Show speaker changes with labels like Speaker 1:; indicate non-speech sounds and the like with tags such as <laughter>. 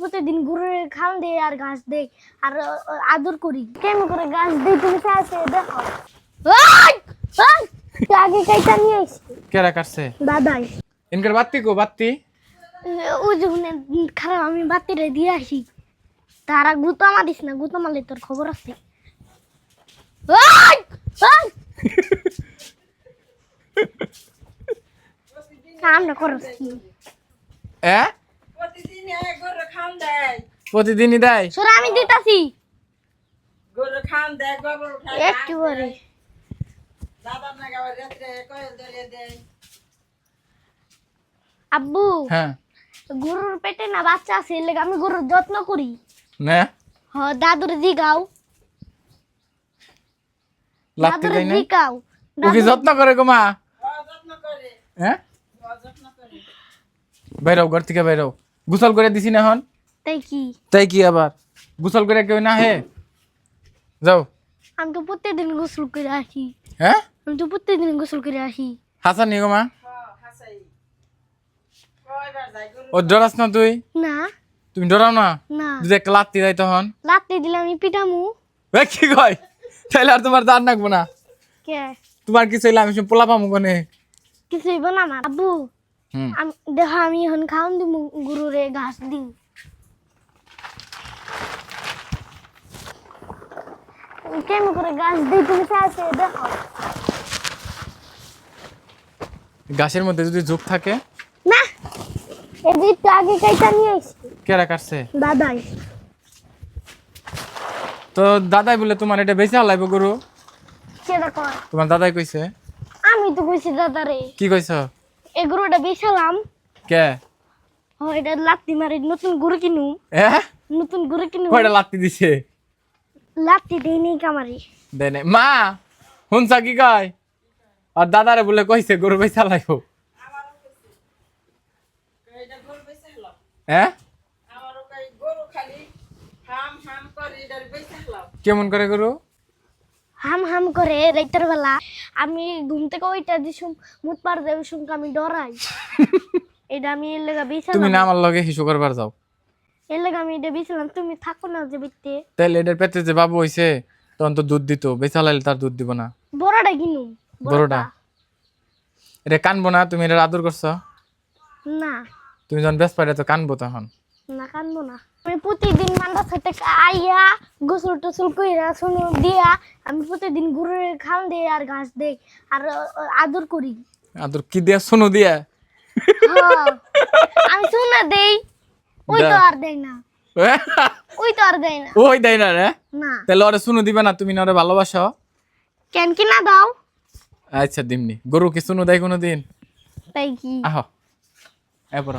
Speaker 1: প্রতিদিন ঘুরে খাওয়ান দেই আর ঘাস দেই আর আদর করি। কেমন করে ঘাস দেই তুমি চাইছে দেখো। আগে কাইটা নিয়ে আইসি।
Speaker 2: কেরা কাটছে?
Speaker 1: দাদাই
Speaker 2: ইনকার বাত্তি কো বাত্তি
Speaker 1: ওই যখন খারাপ আমি বাতিরে দিয়ে আসি। তারা গুতো মারিস না গুতো মারলে তোর খবর আছে। ওই! ওই! <laughs> কামটা করস কি
Speaker 2: এ
Speaker 3: প্রতিদিন এক গরু খান দেয়
Speaker 2: প্রতিদিনই দেয়?
Speaker 1: সোরা আমি দিতাছি।
Speaker 3: গরু খান দেয় গোবর উঠায়
Speaker 1: একটু করে
Speaker 3: দাদার নাকি আবার রাত্রে কয়েল ধরে দেয়।
Speaker 1: আব্বু
Speaker 2: হ্যাঁ।
Speaker 1: গরুর পেটে না বাচ্চা আছে এর আমি গরুর যত্ন করি।
Speaker 2: না।
Speaker 1: হ দাদুর দিগাও
Speaker 2: লাগতে
Speaker 1: দাদুর
Speaker 2: দেয় না
Speaker 1: দিগাও
Speaker 2: ও কি যত্ন করে গো মা?
Speaker 3: অযত্ন করে।
Speaker 2: হ্যাঁ?
Speaker 3: অযত্ন করে।
Speaker 2: বাইরাও ঘর থেকে বাইরাও গোসল করে দিছি না এখন।
Speaker 1: তাই কি?
Speaker 2: তাই কি আবার? গোসল করে কেউ না হে যাও।
Speaker 1: আমি তো প্রত্যেকদিন গোসল করে আসি।
Speaker 2: হ্যাঁ?
Speaker 1: আমি তো প্রত্যেকদিন গোসল করে আসি।
Speaker 2: হাসান নি গো মা। ও ডরাস না তুই?
Speaker 1: না।
Speaker 2: তুমি ডরাও না?
Speaker 1: না।
Speaker 2: যদি একটা লাত্তি দেয় তখন?
Speaker 1: লাত্তি দিলে আমি পিটামু।
Speaker 2: এ কি কয়? তাহলে আর তোমার দাঁড় নাকবো না।
Speaker 1: কে?
Speaker 2: তোমার কি চাইলে আমি পোলা পামু কোনে?
Speaker 1: কিছুই না আমার আব্বু দেখো আমি এখন খাওয়ান দিব গরুরে ঘাস দিই কেমন করে ঘাস দিই তুমি চাইছে দেখো।
Speaker 2: গাছের মধ্যে যদি ঝোঁক থাকে?
Speaker 1: না এই যে একটু আগে কাইটা নিয়ে আসি
Speaker 2: কেরা কাটছে?
Speaker 1: দাদাই।
Speaker 2: তো দাদাই বলে তোমার এটা বেশি হালাইব গরু।
Speaker 1: সেটা কর
Speaker 2: তোমার দাদাই কইছে।
Speaker 1: আমি তো কইছি দাদারে।
Speaker 2: কি কইছ?
Speaker 1: এই গরুটা বেচালাম।
Speaker 2: কে?
Speaker 1: ও এটা লাত্তি মারি নতুন গরু কিনু।
Speaker 2: এ
Speaker 1: নতুন গরু কিনু।
Speaker 2: কয়টা লাত্তি দিছে।
Speaker 1: লাত্তি দেই নেই কামারি।
Speaker 2: দেয় নাই। মা শুনছা কি কয়? আর দাদারে বলে কইছে গরু
Speaker 3: বেঁচে হলাম
Speaker 2: হ্যাঁ? কেমন করে গরু?
Speaker 1: হাম হাম করে রাইতের বেলা। আমি ঘুম থেকে ওইটা দিছুম মুত পার দেব আমি ডরাই। <laughs> এটা আমি এর লেগা
Speaker 2: তুমি না আমার লগে হিসু করবার যাও।
Speaker 1: এর লেগা আমি এটা তুমি থাকো না যে বিতে
Speaker 2: তাইলে এটার পেটে যে বাবু হইছে তখন তো দুধ দিত বেশি তার দুধ দিব না।
Speaker 1: বড়টা কিনু
Speaker 2: বড়টা। এটা কানবো না তুমি এটা আদর করছ?
Speaker 1: না।
Speaker 2: তুমি যখন ব্যস্ত পারে তো কানবো তখন।
Speaker 1: না কানবো না। আমি প্রতিদিন সাথে আইয়া গোসল টোসল কইরা শুনো দিয়া আমি প্রতিদিন গরুর খাওয়ান দেই আর ঘাস দেই আর আদর করি।
Speaker 2: আদর কি দিয়া শুনো দিয়া?
Speaker 1: হ্যাঁ, আমি শুনে দেই। ওই তো
Speaker 2: দা।
Speaker 1: আর দেয় না। ওই তো আর দেয় না।
Speaker 2: ওই দেয় না রে?
Speaker 1: না।
Speaker 2: তাহলে ওরে শুনো দিবে না তুমি না ওরে ভালোবাসো?
Speaker 1: কেন কি না দাও?
Speaker 2: আচ্ছা দিমনি। গরু কি শুনো দেয় কোনোদিন?
Speaker 1: তাই কি?
Speaker 2: আহ। এরপর